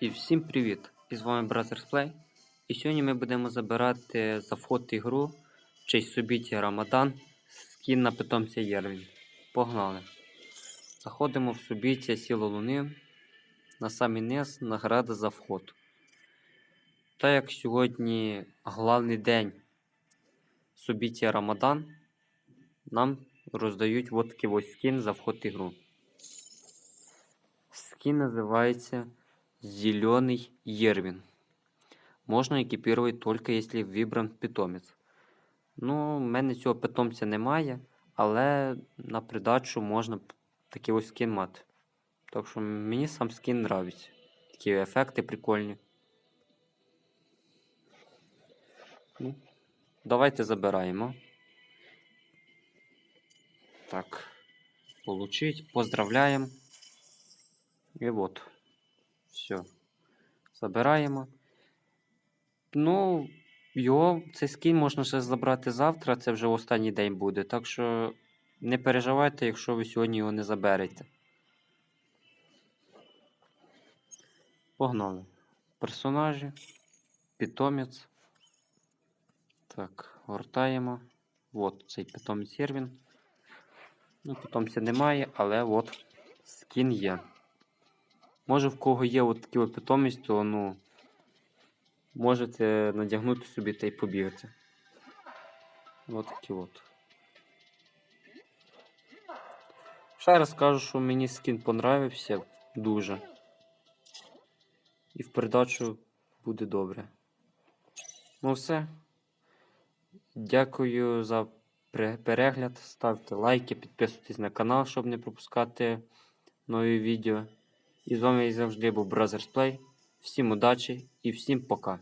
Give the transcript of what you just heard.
І всім привіт! І з вами Brothers Play. І сьогодні ми будемо забирати за вход ігру в честь собіття Рамадан скін на питомця Єрвін. Погнали! Заходимо в собіття Сіло Луни. На самий низ награда за вход. Та як сьогодні головний день собіття Рамадан, нам роздають от такий ось скін за вход ігру. Скин называется Зеленый Ервин. Можна екіпірувати тільки якщо вибран питомець. Ну, в мене цього питомця немає, але на придачу можна такий ось скін мати. Так що мені сам скін нравиться. Такі ефекти прикольні. Ну, давайте забираємо. Так. Получить. Поздравляємо. І от. Все. Забираємо. Ну, його, цей скін можна ще забрати завтра, це вже останній день буде. Так що не переживайте, якщо ви сьогодні його не заберете. Погнали. Персонажі. Питомець. Так, гортаємо. От цей питомець Єрвін. Ну, питомця немає, але от скін є. Може, в кого є от такі от питомість, то ну, можете надягнути собі та й побігати. От такі от. Ще раз кажу, що мені скін понравився дуже. І в передачу буде добре. Ну все. Дякую за перегляд. Ставте лайки, підписуйтесь на канал, щоб не пропускати нові відео. І з вами завжди був Brothers Play. Всім удачі і всім пока.